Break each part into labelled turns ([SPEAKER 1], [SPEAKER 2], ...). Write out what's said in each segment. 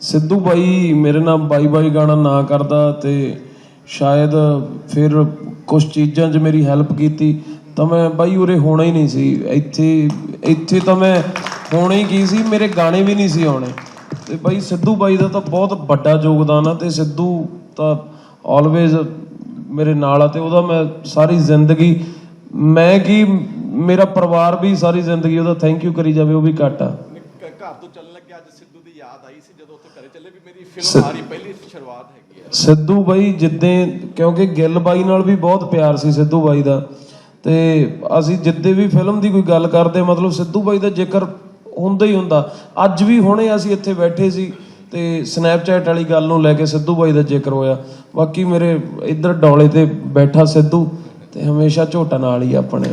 [SPEAKER 1] ਸਿੱਧੂ ਬਾਈ ਮੇਰੇ ਨਾਲ ਬਾਈ ਬਾਈ ਗਾਣਾ ਨਾ ਕਰਦਾ ਤੇ ਸ਼ਾਇਦ ਫਿਰ ਕੁਝ ਚੀਜ਼ਾਂ 'ਚ ਮੇਰੀ ਹੈਲਪ ਕੀਤੀ, ਤਾਂ ਮੈਂ ਬਾਈ ਉਰੇ ਹੋਣਾ ਹੀ ਨਹੀਂ ਸੀ। ਇੱਥੇ ਇੱਥੇ ਤਾਂ ਮੈਂ ਹੋਣਾ ਹੀ ਕੀ ਸੀ, ਮੇਰੇ ਗਾਣੇ ਵੀ ਨਹੀਂ ਸੀ ਆਉਣੇ। ਤੇ ਬਾਈ ਸਿੱਧੂ ਬਾਈ ਦਾ ਤਾਂ ਬਹੁਤ ਵੱਡਾ ਯੋਗਦਾਨ ਆ ਤੇ ਸਿੱਧੂ ਤਾਂ ਆਲਵੇਜ਼ ਮੇਰੇ ਨਾਲ ਆ ਤੇ ਉਹਦਾ ਮੈਂ ਸਾਰੀ ਜ਼ਿੰਦਗੀ, ਮੈਂ ਕੀ, ਮੇਰਾ ਪਰਿਵਾਰ ਵੀ ਸਾਰੀ ਜ਼ਿੰਦਗੀ ਉਹਦਾ ਥੈਂਕ ਯੂ ਕਰੀ ਜਾਵੇ, ਉਹ ਵੀ ਘੱਟ ਆ।
[SPEAKER 2] ਘਰ ਤੋਂ ਚੱਲਣ ਸਿੱਧੂ ਦੀ ਯਾਦ ਆਈ ਸੀ ਜਦੋਂ ਉੱਥੇ ਘਰੇ ਚੱਲੇ ਵੀ ਮੇਰੀ ਫਿਲਮ ਆ ਰਹੀ ਪਹਿਲੀ ਸ਼ੁਰੂਆਤ ਹੈਗੀ ਹੈ।
[SPEAKER 1] ਸਿੱਧੂ ਬਾਈ ਜਿੱਦੇ ਕਿਉਂਕਿ ਗਿੱਲ ਬਾਈ ਨਾਲ ਵੀ ਬਹੁਤ ਪਿਆਰ ਸੀ ਸਿੱਧੂ ਬਾਈ ਦਾ। ਤੇ ਅਸੀਂ ਜਿੱਦੇ ਵੀ ਫਿਲਮ ਦੀ ਕੋਈ ਗੱਲ ਕਰਦੇ ਮਤਲਬ ਸਿੱਧੂ ਬਾਈ ਦਾ ਜ਼ਿਕਰ ਹੁੰਦਾ ਹੀ ਹੁੰਦਾ। ਅੱਜ ਵੀ ਹੁਣੇ ਅਸੀਂ ਇੱਥੇ ਬੈਠੇ ਸੀ ਤੇ ਸਨੈਪਚੈਟ ਵਾਲੀ ਗੱਲ ਨੂੰ ਲੈ ਕੇ ਸਿੱਧੂ ਬਾਈ ਦਾ ਜ਼ਿਕਰ ਹੋਇਆ। ਬਾਕੀ ਮੇਰੇ ਇੱਧਰ ਡੋਲੇ ਤੇ ਬੈਠਾ ਸਿੱਧੂ ਤੇ ਹਮੇਸ਼ਾ ਝੋਟਾ ਨਾਲ ਹੀ ਆ ਆਪਣੇ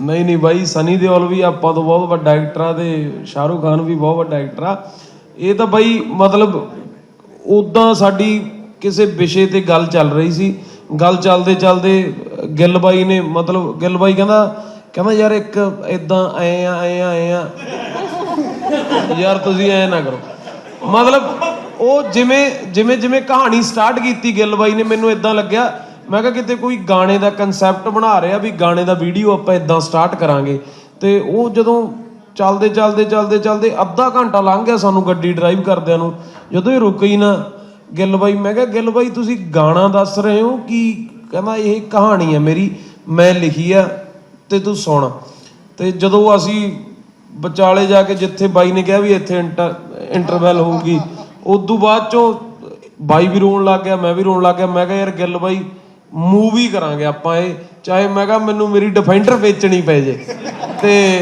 [SPEAKER 1] ਨਹੀਂ ਨਹੀਂ ਬਾਈ, ਸਨੀ ਦਿਓਲ ਵੀ ਆਪਾਂ ਤੋਂ ਬਹੁਤ ਵੱਡਾ ਐਕਟਰ ਆ ਤੇ ਸ਼ਾਹਰੁਖ ਖਾਨ ਵੀ ਬਹੁਤ ਵੱਡਾ ਐਕਟਰ ਆ। ਇਹ ਤਾਂ ਬਾਈ ਮਤਲਬ ਉਦਾਂ ਸਾਡੀ ਕਿਸੇ ਵਿਸ਼ੇ ਤੇ ਗੱਲ ਚੱਲ ਰਹੀ ਸੀ। ਗੱਲ ਚੱਲਦੇ ਚੱਲਦੇ ਗਿੱਲ ਬਾਈ ਨੇ ਮਤਲਬ ਗਿੱਲ ਬਾਈ ਕਹਿੰਦਾ ਕਹਿੰਦਾ ਯਾਰ ਇੱਕ ਇਦਾਂ ਐ ਆ ਐ ਆ ਐ ਆ। ਯਾਰ ਤੁਸੀਂ ਐ ਨਾ ਕਰੋ। ਮਤਲਬ ਉਹ ਜਿਵੇਂ ਜਿਵੇਂ ਜਿਵੇਂ ਕਹਾਣੀ ਸਟਾਰਟ ਕੀਤੀ ਗਿੱਲ ਬਾਈ ਨੇ, ਮੈਨੂੰ ਇਦਾਂ ਲੱਗਿਆ ਮੈਂ ਕਿਹਾ ਕਿਤੇ ਕੋਈ ਗਾਣੇ ਦਾ ਕਨਸੈਪਟ ਬਣਾ ਰਿਹਾ ਵੀ ਗਾਣੇ ਦਾ ਵੀਡੀਓ ਆਪਾਂ ਇਦਾਂ ਸਟਾਰਟ ਕਰਾਂਗੇ। ਤੇ ਉਹ ਜਦੋਂ ਚੱਲਦੇ ਚੱਲਦੇ ਚੱਲਦੇ ਚੱਲਦੇ ਅੱਧਾ ਘੰਟਾ ਲੰਘ ਗਿਆ ਸਾਨੂੰ ਗੱਡੀ ਡਰਾਈਵ ਕਰਦਿਆਂ ਨੂੰ। ਜਦੋਂ ਇਹ ਰੁਕ ਹੀ ਨਾ, ਗਿੱਲ ਬਾਈ, ਮੈਂ ਕਿਹਾ, ਗਿੱਲ ਬਾਈ, ਤੁਸੀਂ ਗਾਣਾ ਦੱਸ ਰਹੇ ਹੋ ਕਿ ਕਹਿੰਦਾ ਇਹ ਕਹਾਣੀ ਹੈ ਮੇਰੀ, ਮੈਂ ਲਿਖੀ ਆ ਤੇ ਤੂੰ ਸੁਣ। ਤੇ ਜਦੋਂ ਅਸੀਂ ਵਿਚਾਲੇ ਜਾ ਕੇ ਜਿੱਥੇ ਬਾਈ ਨੇ ਕਿਹਾ ਵੀ ਇੱਥੇ ਇੰਟਰਵੈਲ ਹੋਊਗੀ, ਉਦੋਂ ਬਾਅਦ ਚੋਂ ਬਾਈ ਵੀ ਰੋਣ ਲੱਗ ਗਿਆ, ਮੈਂ ਵੀ ਰੋਣ ਲੱਗ ਗਿਆ, ਮੈਂ ਕਿਹਾ, ਯਾਰ ਗਿੱਲ ਬਾਈ ਮੂਵੀ ਕਰਾਂਗੇ ਆਪਾਂ ਇਹ। ਚਾਹੇ ਮੈਂ ਕਿਹਾ ਮੈਨੂੰ ਮੇਰੀ ਡਿਫੈਂਡਰ ਵੇਚਣੀ ਪੈ ਜੇ। ਤੇ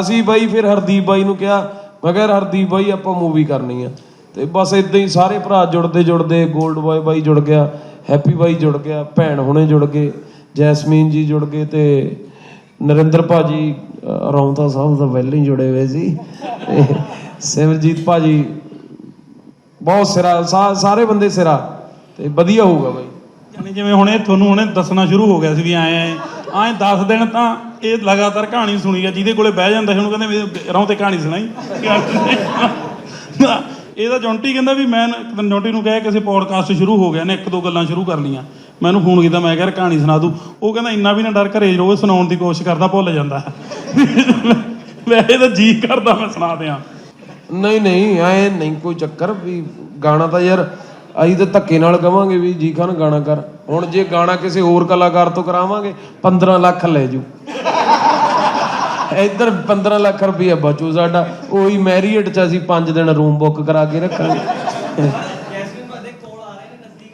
[SPEAKER 1] ਅਸੀਂ ਬਾਈ ਫਿਰ ਹਰਦੀਪ ਬਾਈ ਨੂੰ ਕਿਹਾ, ਮੈਂ ਕਿਹਾ ਹਰਦੀਪ ਬਾਈ, ਆਪਾਂ ਮੂਵੀ ਕਰਨੀ ਆ। ਤੇ ਬਸ ਇਦਾਂ ਹੀ ਸਾਰੇ ਭਰਾ ਜੁੜਦੇ ਜੁੜਦੇ 골ਡ ਬॉय ਬਾਈ ਜੁੜ ਗਿਆ ਹੈਪੀ ਬਾਈ ਜੁੜ ਗਿਆ, ਭੈਣ ਹੁਣੇ ਜੁੜ ਗਏ, ਜੈਸਮੀਨ ਜੀ ਜੁੜ ਗਏ ਤੇ ਨਰਿੰਦਰ ਭਾਜੀ, ਅਹ, ਰੌਂਤਾ ਸਾਹਿਬ ਤਾਂ ਪਹਿਲਾਂ ਹੀ ਜੁੜੇ ਹੋਏ ਸੀ। ਸਿਮਰਜੀਤ ਭਾਜੀ, ਬਹੁਤ ਸਿਰਾ ਸਾਰੇ ਬੰਦੇ ਸਿਰਾ। ਤੇ ਵਧੀਆ ਹੋਊਗਾ ਬਾਈ।
[SPEAKER 3] ਯਾਨੀ ਜਿਵੇਂ ਹੁਣੇ ਤੁਹਾਨੂੰ ਹੁਣੇ ਦੱਸਣਾ ਸ਼ੁਰੂ ਹੋ ਗਿਆ ਸੀ ਵੀ ਐ ਐ 10 ਦਿਨ ਤਾਂ ਇਹ ਲਗਾਤਾਰ ਕਹਾਣੀ ਸੁਣੀ ਗਿਆ ਜਿਹਦੇ ਕੋਲੇ ਬਹਿ ਜਾਂਦਾ ਸੀ, ਉਹਨੂੰ ਕਹਿੰਦੇ ਰੌਂ ਤੇ ਕਹਾਣੀ ਸੁਣਾਈ। ਇਹਦਾ ਜੌਂਟੀ ਕਹਿੰਦਾ ਵੀ ਮੈਂ ਇੱਕ ਜੌਂਟੀ ਨੂੰ ਕਿਹਾ ਕਿਸੇ ਪੋਡਕਾਸਟ ਸ਼ੁਰੂ ਹੋ ਗਿਆ ਨੇ, ਇੱਕ ਦੋ ਗੱਲਾਂ ਸ਼ੁਰੂ ਕਰ ਲੀਆਂ ਮੈਨੂੰ ਫੋਨ ਕੀਤਾ, ਮੈਂ ਕਿਹਾ ਕਹਾਣੀ ਸੁਣਾ ਦੂ। ਉਹ ਕਹਿੰਦਾ, ਇੰਨਾ ਵੀ ਨਾ ਡਰ ਘਰੇ ਰੋਜ਼ ਸੁਣਾਉਣ ਦੀ ਕੋਸ਼ਿਸ਼ ਕਰਦਾ, ਭੁੱਲ ਜਾਂਦਾ। ਵੈਸੇ ਤਾਂ ਜੀ ਕਰਦਾ, ਮੈਂ ਸੁਣਾ ਦਿਆਂ।
[SPEAKER 1] ਨਹੀਂ ਨਹੀਂ, ਐ ਨਹੀਂ ਕੋਈ ਚੱਕਰ ਵੀ ਗਾਣਾ ਤਾਂ ਯਾਰ ਅਸੀਂ ਤਾਂ ਧੱਕੇ ਨਾਲ ਕਵਾਂਗੇ ਵੀ ਜੀ ਖਾਨ ਗਾਣਾ ਕਰ। ਹੁਣ ਜੇ ਗਾਣਾ ਕਿਸੇ ਹੋਰ ਕਲਾਕਾਰ ਤੋਂ ਕਰਾਵਾਂਗੇ 15 ਲੱਖ ਲੈ ਜੂ। ਇੱਧਰ 15 ਲੱਖ ਰੁਪਈਆ ਬਚੂ ਸਾਡਾ। ਉਹੀ ਮੈਰੀਅਟ ਚ ਅਸੀਂ 5 ਦਿਨ ਰੂਮ ਬੁੱਕ ਕਰਾ ਕੇ ਰੱਖਾਂਗੇ।